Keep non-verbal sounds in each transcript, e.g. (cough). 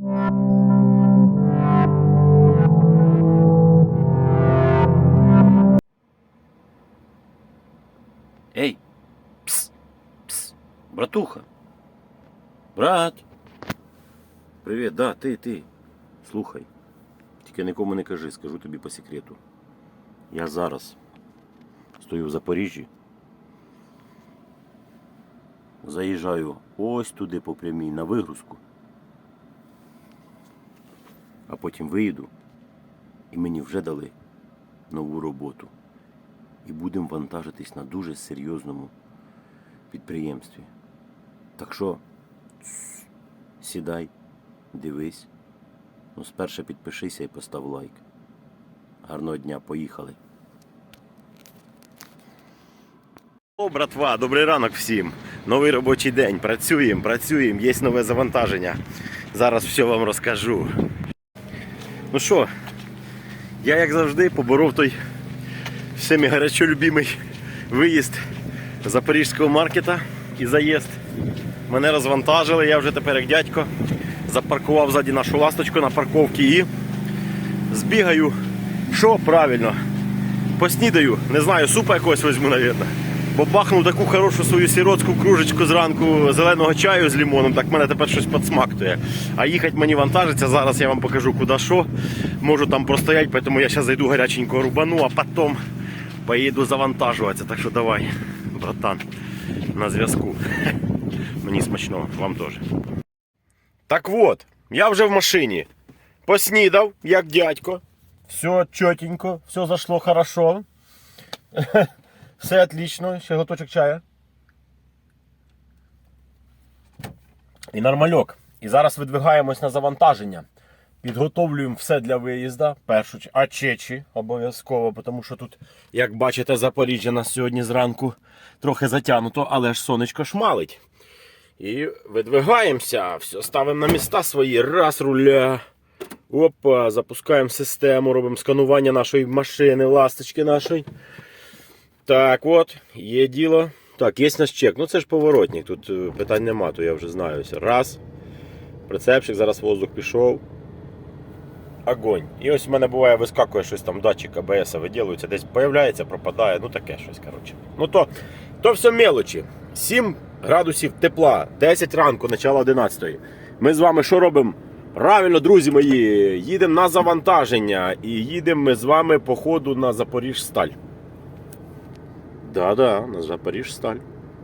Ей, пс, пс, братуха. Брат. Привіт, да, ти, ти. Слухай. Тільки нікому не кажи, скажу тобі по секрету. Я зараз стою в Запоріжжі. Заїжджаю ось туди по прямій на вигрузку. А потім виїду і мені вже дали нову роботу. І будемо вантажитись на дуже серйозному підприємстві. Так що сідай, дивись. Ну, спершу підпишися і постав лайк. Гарного дня, поїхали. О, братва, добрий ранок всім. Новий робочий день. Працюємо, працюємо, є нове завантаження. Зараз все вам розкажу. Ну що, я як завжди поборов той всеми горячо любимий виїзд запорізького маркета і заїзд. Мене розвантажили, я вже тепер як дядько запаркував ззаді нашу ласточку на парковці і збігаю. Що правильно? Поснідаю, не знаю, супа якогось візьму, мабуть. Бо бахнув таку хорошу свою сіротську кружечку зранку зеленого чаю з лимоном, так мене тепер щось підсмактує. А їхати мені вантажиться, зараз я вам покажу куди що. Можу там простояти, тому я зараз зайду гаряченького рубану, а потім поїду завантажуватися. Так що давай, братан, на зв'язку. (laughs) Мені смачного, вам теж. Так от, я вже в машині. Поснідав, як дядько. Все чотенько, все зашло хорошо. (laughs) Все отлично, ще глоточок чая. І нормальок. І зараз видвигаємось на завантаження. Підготовлюємо все для виїзду. Першу а чечі обов'язково, тому що тут, як бачите, Запоріжжя нас сьогодні зранку трохи затягнуто, але ж сонечко шмалить. І видвигаємося, все ставимо на міста свої. Раз руля. Опа, запускаємо систему, робимо сканування нашої машини, ласточки нашої. Так, от, є діло. Так, є у нас чек. Ну це ж поворотник, тут е, питань нема, то я вже знаю. Раз. Прицепчик, зараз воздух пішов. Огонь. І ось в мене буває вискакує щось там, датчик АБС виділується, десь появляється, пропадає, ну таке щось. коротше. Ну то, то все мелочі. 7 градусів тепла, 10 ранку, начало 11. Ми з вами що робимо? Правильно, друзі мої, їдемо на завантаження і їдемо ми з вами по ходу на Запоріжсталь. Да-да, на Запоріжсталь.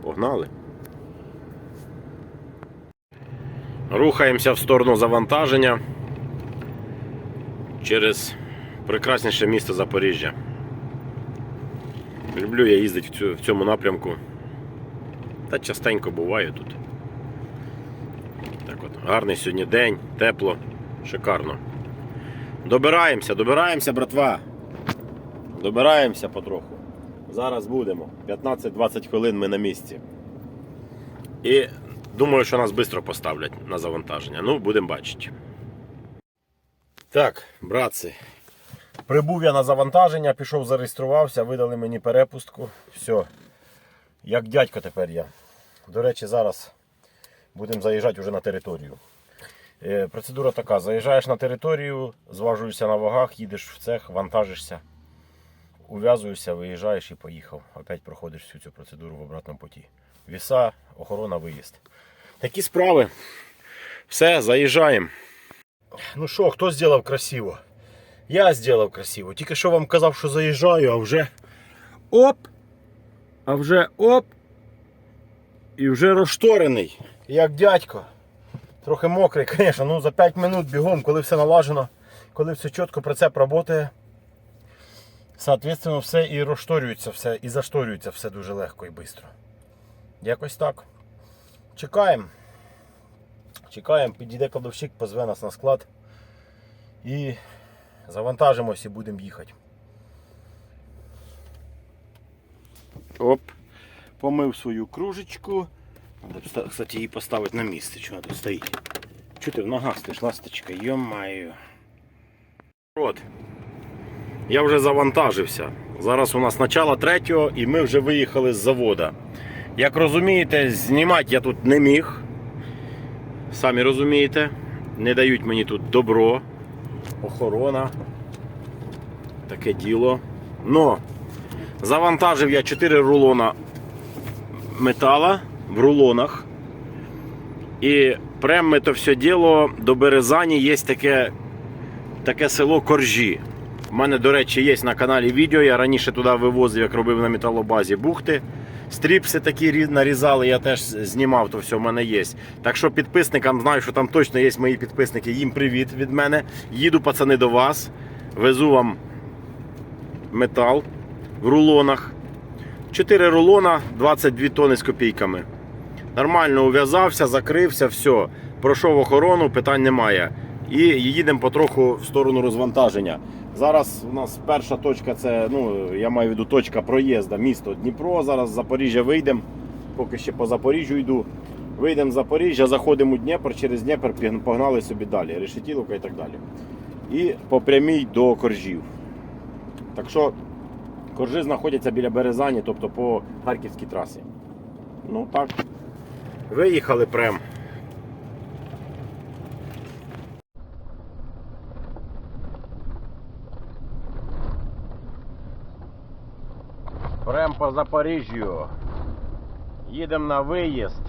Погнали. Рухаємося в сторону завантаження через прекрасніше місто Запоріжжя. Люблю я їздити в цьому напрямку. Та частенько буваю тут. Так от, гарний сьогодні день, тепло, шикарно. Добираємося, добираємося, братва. Добираємося потроху. Зараз будемо. 15-20 хвилин ми на місці. І думаю, що нас швидко поставлять на завантаження. Ну, будемо бачити. Так, братці. Прибув я на завантаження, пішов, зареєструвався, видали мені перепустку. Все. Як дядько тепер я. До речі, зараз будемо заїжджати вже на територію. Е, Процедура така: заїжджаєш на територію, зважуєшся на вагах, їдеш в цех, вантажишся, ув'язуєшся, виїжджаєш і поїхав. Опять проходиш всю цю процедуру в обратному путі. Віса, охорона, виїзд. Такі справи. Все, заїжджаємо. Ну що, хто зробив красиво? Я зробив красиво. Тільки що вам казав, що заїжджаю, а вже оп! А вже оп! І вже розшторений, як дядько. Трохи мокрий, (laughs) звісно, ну за 5 минут бігом, коли все налажено, коли все чітко прицеп працює. Соответственно, все і розшторюється все, і зашторюється все дуже легко і швидко. Якось так. Чекаємо. Чекаємо, підійде кладовщик, позве нас на склад. І завантажимось і будемо їхати. Оп. Помив свою кружечку. Треба, кстати, її поставити на місце. Чого тут стоїть? Чого ти в ногах стоїш, ласточка? Йо-маю. От. Я вже завантажився. Зараз у нас начало третього і ми вже виїхали з завода. Як розумієте, знімати я тут не міг. Самі розумієте. Не дають мені тут добро, охорона. Таке діло. Но завантажив я 4 рулона метала в рулонах. І прям ми то все діло до Березані є таке, таке село Коржі. У мене, до речі, є на каналі відео. Я раніше туди вивозив, як робив на металобазі бухти. Стріпси такі нарізали, я теж знімав, то все в мене є. Так що підписникам знаю, що там точно є мої підписники. Їм привіт від мене. Їду, пацани, до вас. Везу вам метал в рулонах. 4 рулона, 22 тони з копійками. Нормально ув'язався, закрився, все. Пройшов охорону, питань немає. І їдемо потроху в сторону розвантаження. Зараз у нас перша точка це, ну, я маю в виду точка проїзду, місто Дніпро. Зараз з Запоріжжя вийдемо. Поки ще по Запоріжжю йду. Вийдемо з Запоріжжя, заходимо у Дніпр, через Дніпр погнали собі далі. Решетіловка і так далі. І по прямій до коржів. Так що коржі знаходяться біля Березані, тобто по Харківській трасі. Ну так. Виїхали прям. по Запоріжжю. Їдемо на виїзд.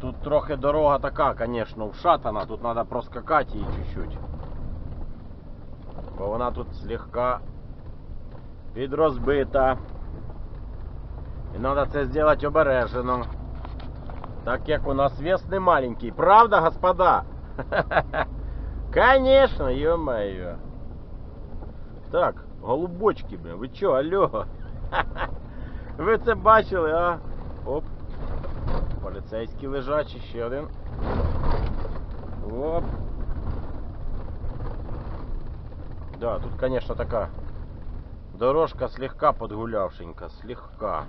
Тут трохи дорога така, звісно, вшатана, тут треба проскакати її чуть-чуть. Бо вона тут слегка підрозбита. І треба це зробити обережно. Так як у нас вес не маленький. Правда, господа? (laughs) Конечно, ё-моё. Так, голубочки, блин, ви чо, алло? (laughs) Ви це бачили, а? Оп. Поліцейський лежачий, ще один. Оп. Да, тут, конечно, така дорожка слегка подгулявшенька, слегка.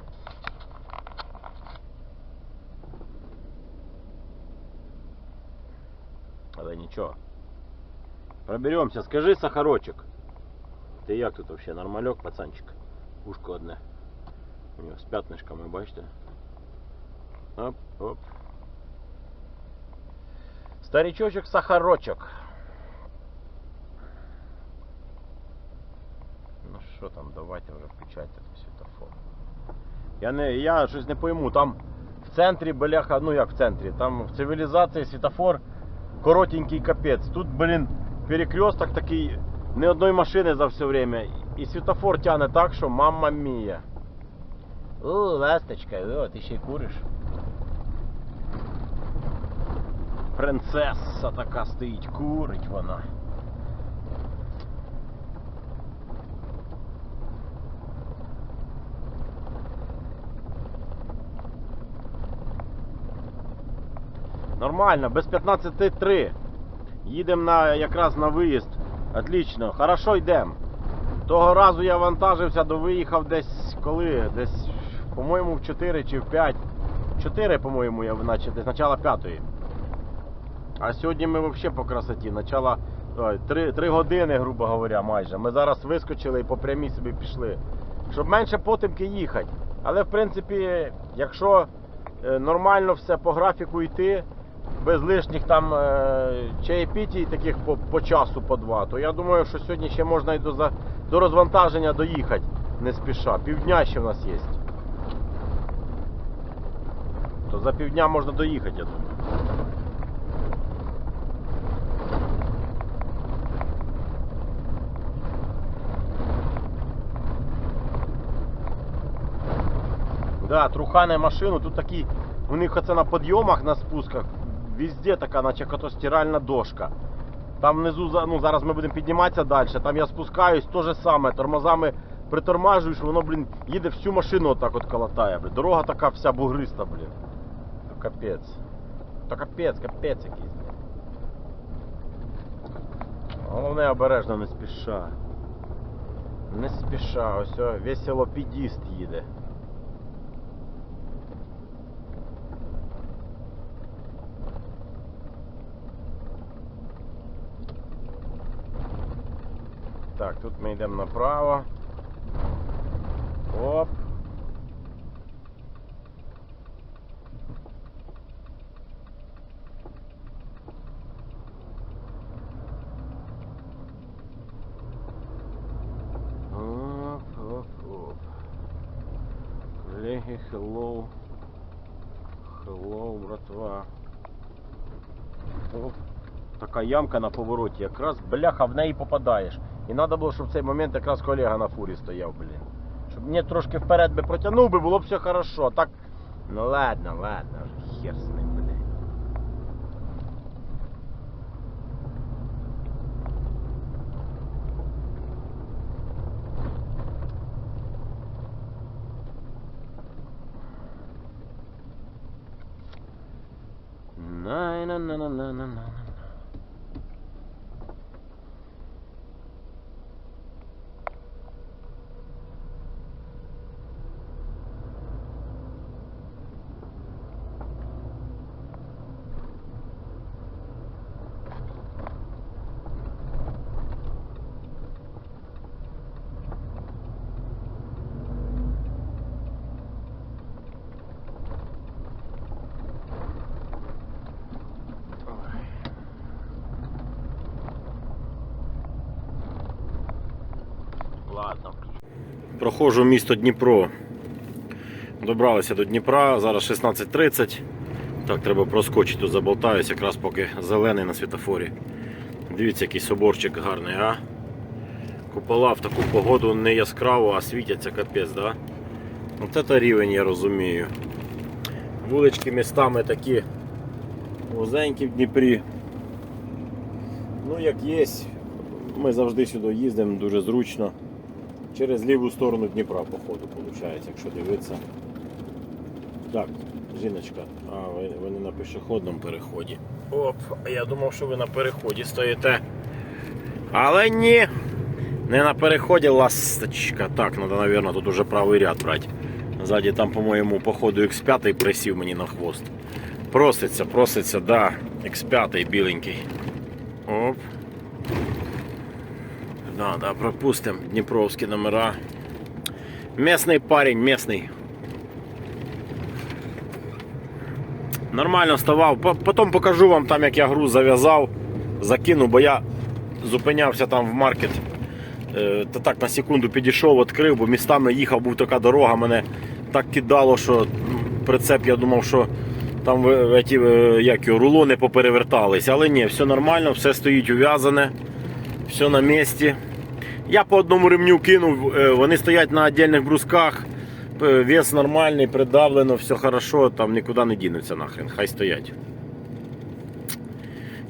Але нічого. Проберемося. Скажи, Сахарочек. Ти як тут вообще нормальок, пацанчик? Ушко одне. У нього з п'ятнишками, бачите? Оп, оп. Старичочок Сахарочок. Ну що там, давайте вже включайте там світофор. Я не, я щось не пойму, там в центрі, бляха, ну як в центрі, там в цивілізації світофор коротенький капець. Тут, блін, перекресток такий, ні одної машини за все время. І світофор тягне так, що мамма мія. О, ласточка, о, ти ще й куриш. Принцеса така стоїть, курить вона. Нормально, без 15.3. Їдемо на, якраз на виїзд. Отлично, хорошо йдемо. Того разу я вантажився, до виїхав десь коли? Десь, по-моєму, в 4 чи в 5. 4, по-моєму, я наче десь начало 5. А сьогодні ми взагалі по красоті. Начало 3, 3 години, грубо говоря, майже. Ми зараз вискочили і по прямій собі пішли. Щоб менше потемки їхати. Але в принципі, якщо е, нормально все по графіку йти, без лишніх там е, чаєпітій таких по, по часу, по два, то я думаю, що сьогодні ще можна і до, до розвантаження доїхати не спіша. Півдня ще в нас є. То за півдня можна доїхати, я думаю. Да, трухане машину, тут такі, у них оце на підйомах, на спусках, везде така, наче стиральна дошка. Там внизу, ну зараз ми будемо підніматися далі, там я спускаюсь, то же саме, тормозами притормажуєш, воно, блін, їде всю машину отак от колотає, блін. Дорога така вся бугриста, блін. То капець. То капець, капець якийсь. Головне обережно, не спіша. Не спіша, ось о, веселопідіст їде. Так, тут мы идем направо. Оп. Оп. Коллеги, хеллоу, хеллоу, братва. Оп. такая ямка на повороте, повороті, якраз бляха в неї попадаешь. І треба було, щоб в цей момент якраз колега на фурі стояв, блін. Щоб мені трошки вперед би протягнув було б все хорошо. Так. Ну ладно, ладно, хер з ним, блін. на на на на на на на Ладно. Проходжу місто Дніпро. Добралися до Дніпра, зараз 16.30. Так, треба проскочити, тут заболтаюсь, якраз поки зелений на світофорі. Дивіться, який соборчик гарний, а? Купола в таку погоду не яскраво, а світяться капець, да? От це рівень, я розумію. Вулички містами такі вузенькі в Дніпрі. Ну, як є, ми завжди сюди їздимо дуже зручно. Через ліву сторону Дніпра, походу, виходить, якщо дивитися. Так, жіночка, а ви, ви не на пішохідному переході. Оп, я думав, що ви на переході стоїте. Але ні. Не на переході ласточка. Так, треба, мабуть, тут уже правий ряд брати. Ззаді там, по-моєму, походу X5 присів мені на хвост. Проситься, проситься, да. X5 біленький. Оп. Да, да, пропустим Дніпровські номера. Местный парень, местный. Нормально вставав. По- Потім покажу вам там, як я груз зав'язав, закину, бо я зупинявся там в маркет. Е, Та так на секунду підійшов, відкрив, бо містами їхав, був така дорога, мене так кидало, що прицеп, я думав, що там е, як рулони поперевертались. Але ні, все нормально, все стоїть ув'язане, все на місці. Я по одному ремню кинув, е, вони стоять на віддільних брусках. Вес нормальний, придавлено, все хорошо, там нікуди не дінуться нахрен, хай стоять.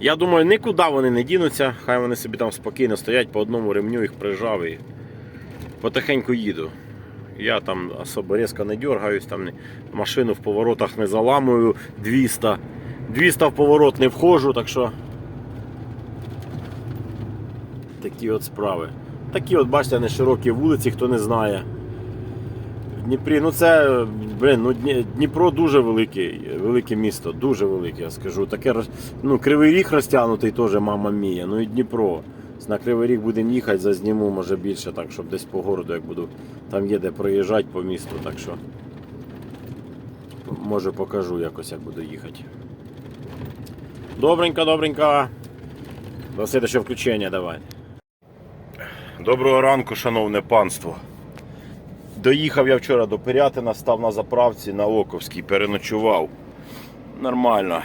Я думаю, нікуди вони не дінуться, хай вони собі там спокійно стоять, по одному ремню їх прижав і потихеньку їду. Я там особо різко не дергаюсь, там машину в поворотах не заламую 200. 200 в поворот не входжу, так що такі от справи. Такі от, бачите, не широкі вулиці, хто не знає. В Дніпрі, ну це, блин, ну Дніпро дуже великий, велике місто, дуже велике, я скажу. Таке ну, Кривий Ріг розтягнутий теж, мама мія. Ну і Дніпро. На Кривий Ріг будемо їхати, зазніму, може більше, так, щоб десь по городу, як буду. Там є де проїжджати по місту, так що. Може покажу якось, як буду їхати. Добренько, добренько. До слідчого включення давай. Доброго ранку, шановне панство. Доїхав я вчора до Пирятина, став на заправці на Оковській, переночував. Нормально.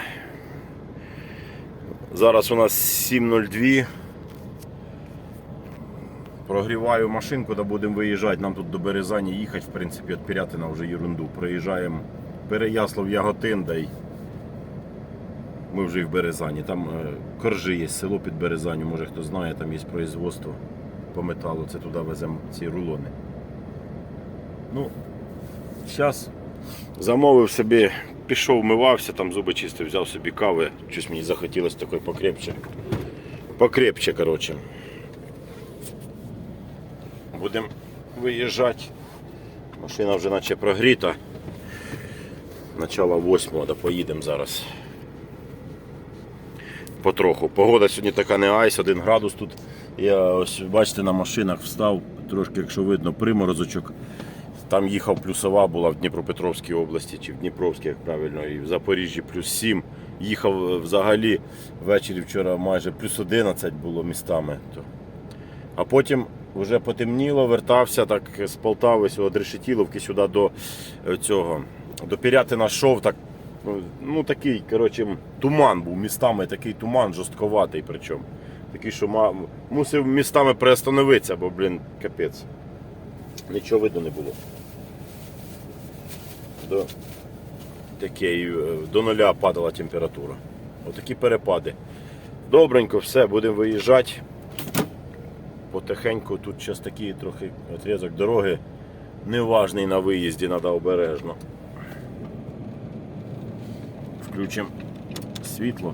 Зараз у нас 7.02. Прогріваю машинку, да будемо виїжджати. Нам тут до Березані їхати, в принципі, від Пирятина вже ерунду. Проїжджаємо Переяслав Яготин, да й ми вже і в Березані. Там е, коржи є, село під Березаню, може хто знає, там є производство по металу, це туди веземо ці рулони. Ну, зараз замовив собі, пішов, вмивався, там зуби чистив, взяв собі кави. Щось мені захотілося такої покрепче. Покрепче, коротше. Будемо виїжджати. Машина вже наче прогріта. Начало восьмого, да поїдемо зараз. Потроху. Погода сьогодні така не айс, один градус тут. Я ось бачите на машинах встав, трошки, якщо видно, приморозочок. Там їхав плюсова була в Дніпропетровській області чи в Дніпровській, як правильно, і в Запоріжжі плюс 7. Їхав е, взагалі ввечері вчора майже плюс 11 було містами. А потім вже потемніло, вертався так з Полтави, до Решетіловки, сюди до е, цього. До Пірятина шов так. ну, Ну такий, коротше, туман був містами, такий туман жорстковатий причому. Такий, що ма- мусив містами приостановитися, бо, блін, капець. Нічого видно не було. До, такий, е, до нуля падала температура. Отакі перепади. Добренько, все, будемо виїжджати. Потихеньку тут зараз такий трохи отрізок дороги неважний на виїзді, треба обережно. Включимо світло,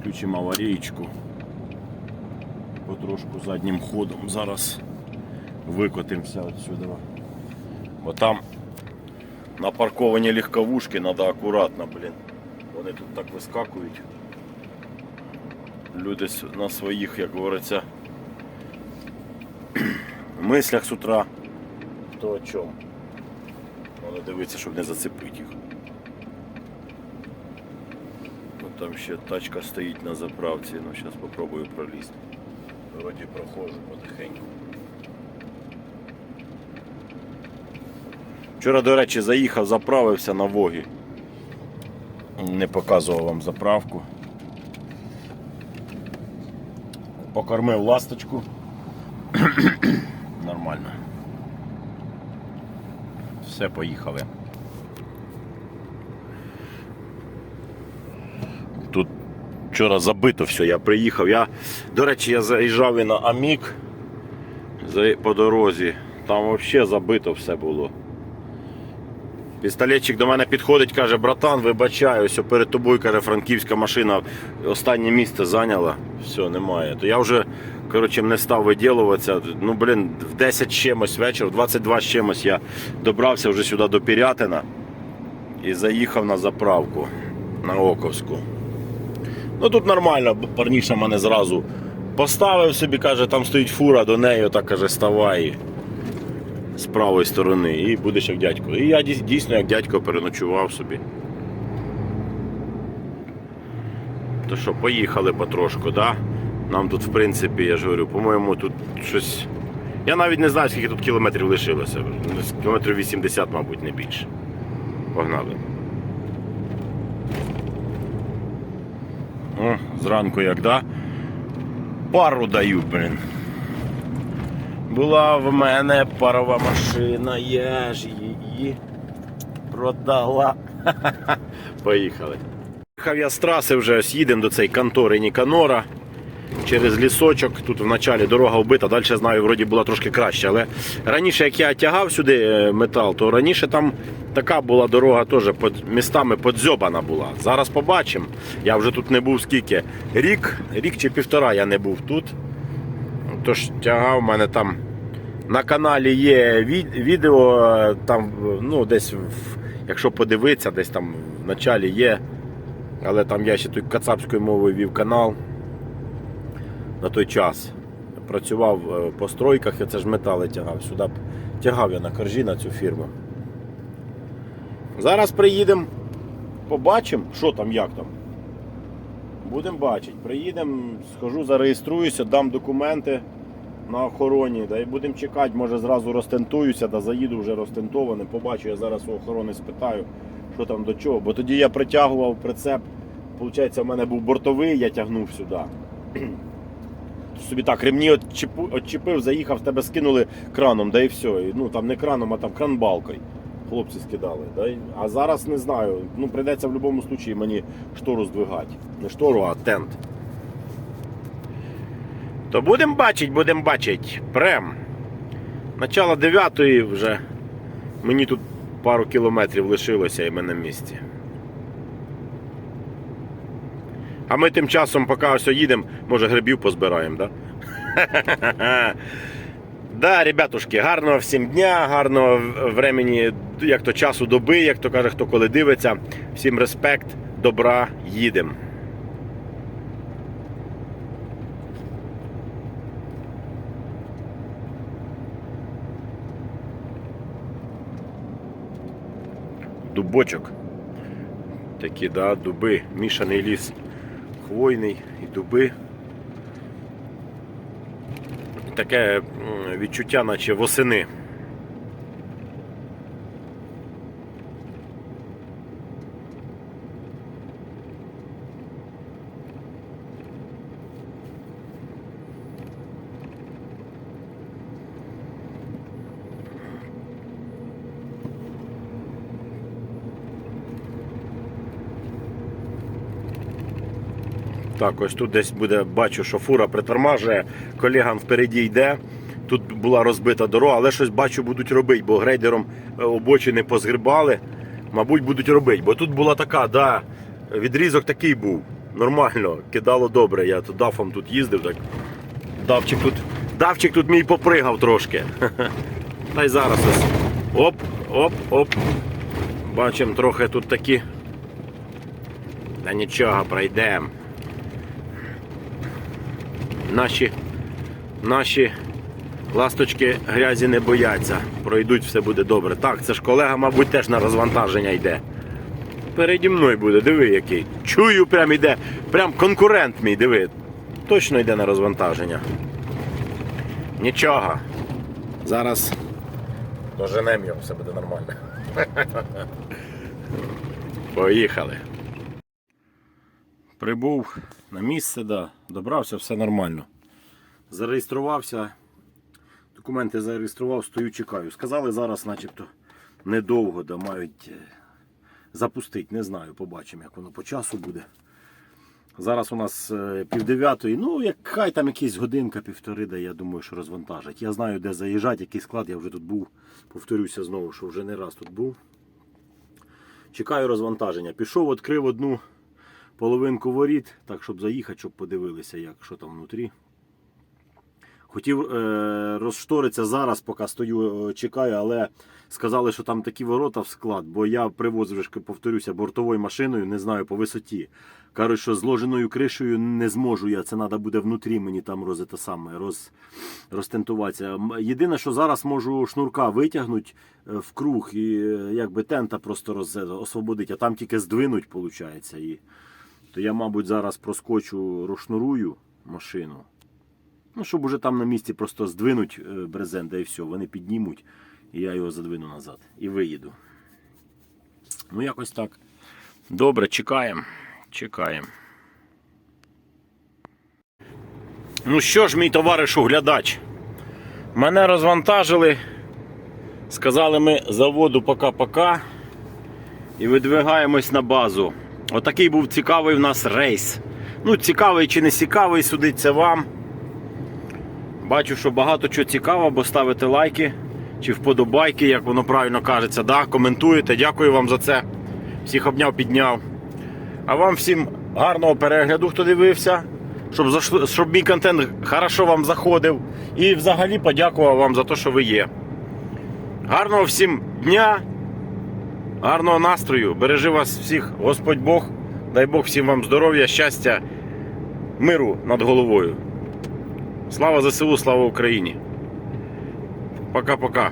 включимо аварійку. Потрошку заднім ходом зараз викотимося відсюди. Бо там на парковані легковушки треба акуратно, блін. Вони тут так вискакують. Люди на своїх, як говориться, (clears throat) мислях з утра. То о чому? Треба дивитися, щоб не зацепити їх. Ну, там ще тачка стоїть на заправці, ну зараз спробую пролізти. Вроді проходжу потихеньку. Вчора, до речі, заїхав, заправився на Вогі. Не показував вам заправку. Покормив ласточку. (clears throat) Нормально. Все, поїхали. Вчора забито все, я приїхав. Я, до речі, я заїжджав і на Амік по дорозі. Там взагалі забито все було. Пістолетчик до мене підходить, каже, братан, вибачаю, ось перед тобою, каже, франківська машина останнє місце зайняла. Все, немає. То я вже коротше, не став виділуватися. Ну, блін, в 10 з чимось вечір, в 22 з чимось я добрався вже сюди до Пірятина і заїхав на заправку на Оковську. Ну тут нормально, парніша мене зразу поставив собі, каже, там стоїть фура до неї, так каже, ставай з правої сторони і будеш як дядько. І я дійсно як дядько переночував собі. То що, поїхали потрошку, да? Нам тут, в принципі, я ж говорю, по-моєму, тут щось. Я навіть не знаю, скільки тут кілометрів лишилося. Кілометрів 80, мабуть, не більше. Погнали. О, зранку як да. Пару даю, блін. Була в мене парова машина, я ж її продала. (laughs) Поїхали. Їхав я з траси вже ось їдемо до цієї контори Ніканора. Через лісочок, тут вначалі дорога вбита, далі знаю, вроді була трошки краще. Але раніше, як я тягав сюди е, метал, то раніше там така була дорога теж під містами подзьобана була. Зараз побачимо. Я вже тут не був скільки. Рік, рік чи півтора я не був тут. Тож тягав, в мене там на каналі є відео, е, там, ну, десь, якщо подивитися, десь там в началі є. Але там я ще тут кацапською мовою вів канал на той час. Працював е, по стройках, я це ж метали тягав. Сюди тягав я на коржі на цю фірму. Зараз приїдемо, побачимо, що там, як там. Будемо бачити. Приїдемо, схожу, зареєструюся, дам документи на охороні, да і будемо чекати, може зразу розтентуюся, да заїду вже розтентованим. Побачу, я зараз у охорони спитаю, що там до чого. Бо тоді я притягував прицеп. Получається, в мене був бортовий, я тягнув сюди. Собі так, ремні отчепив, заїхав, тебе скинули краном, да і все. Ну там не краном, а там кранбалкою. Хлопці скидали. Да? А зараз не знаю. Ну прийдеться в будь-якому випадку мені штору здвигати. Не штору, а тент. То будемо бачити, будемо бачити. Прем. Начало 9 вже. Мені тут пару кілометрів лишилося і ми на місці. А ми тим часом, поки ось їдемо, може грибів позбираємо, да? (laughs) Да, ребятушки, гарного всім дня, гарного времени, як то часу доби, як то каже, хто коли дивиться. Всім респект, добра, їдемо. Дубочок. Такі, да, дуби, мішаний ліс. Хвойний і дуби. таке відчуття, наче восени. Так, ось тут десь буде, бачу, що фура притормажує, колегам впереді йде. Тут була розбита дорога, але щось бачу, будуть робити, бо грейдером е, обочини позгрібали. Мабуть, будуть робити. Бо тут була така, да, відрізок такий був. Нормально, кидало добре. Я тут дафом тут їздив, так. Давчик тут, давчик тут мій попригав трошки. (laughs) Та й зараз ось. Оп, оп, оп. Бачимо трохи тут такі. Та нічого, пройдемо. Наші, наші ласточки грязі не бояться. Пройдуть, все буде добре. Так, це ж колега, мабуть, теж на розвантаження йде. Переді мною буде, диви який. Чую, прям іде. Прям конкурент мій, диви. Точно йде на розвантаження. Нічого. Зараз доженемо його, все буде нормально. (laughs) Поїхали. Прибув на місце, да, добрався, все нормально. Зареєструвався, документи зареєстрував, стою, чекаю. Сказали зараз, начебто, недовго да, мають е, запустити. Не знаю, побачимо, як воно по часу буде. Зараз у нас е, півдев'ятої, ну, як хай там якісь годинка, півтори, да, я думаю, що розвантажать. Я знаю, де заїжджати, який склад, я вже тут був. Повторюся знову, що вже не раз тут був. Чекаю розвантаження. Пішов, відкрив одну половинку воріт, так, щоб заїхати, щоб подивилися, як, що там внутрі. Хотів е, розшторитися зараз, поки стою, е, чекаю, але сказали, що там такі ворота в склад, бо я привозив, повторюся, бортовою машиною, не знаю, по висоті. Кажуть, що зложеною кришею не зможу я, це треба буде внутрі мені там роз, те саме, роз, розтентуватися. Єдине, що зараз можу шнурка витягнути е, в круг і е, якби тента просто роз, освободити, а там тільки здвинуть, виходить. І, то я, мабуть, зараз проскочу, розшнурую машину. Ну, щоб уже там на місці просто здвинуть е, брезент, да і все, вони піднімуть, і я його задвину назад і виїду. Ну, якось так. Добре, чекаємо. Чекаємо. Ну що ж, мій товариш оглядач, мене розвантажили. Сказали ми заводу пока-пока. І видвигаємось на базу. Отакий був цікавий в нас рейс. Ну, цікавий чи не цікавий, судиться вам. Бачу, що багато чого цікаво, бо ставите лайки чи вподобайки, як воно правильно кажеться. Да? Коментуєте. Дякую вам за це. Всіх обняв, підняв. А вам всім гарного перегляду, хто дивився, щоб, щоб мій контент хорошо вам заходив. І взагалі подякував вам за те, що ви є. Гарного всім дня, гарного настрою. Бережи вас всіх, Господь Бог. Дай Бог всім вам здоров'я, щастя, миру над головою. Слава ЗСУ, слава Україні. Пока-пока.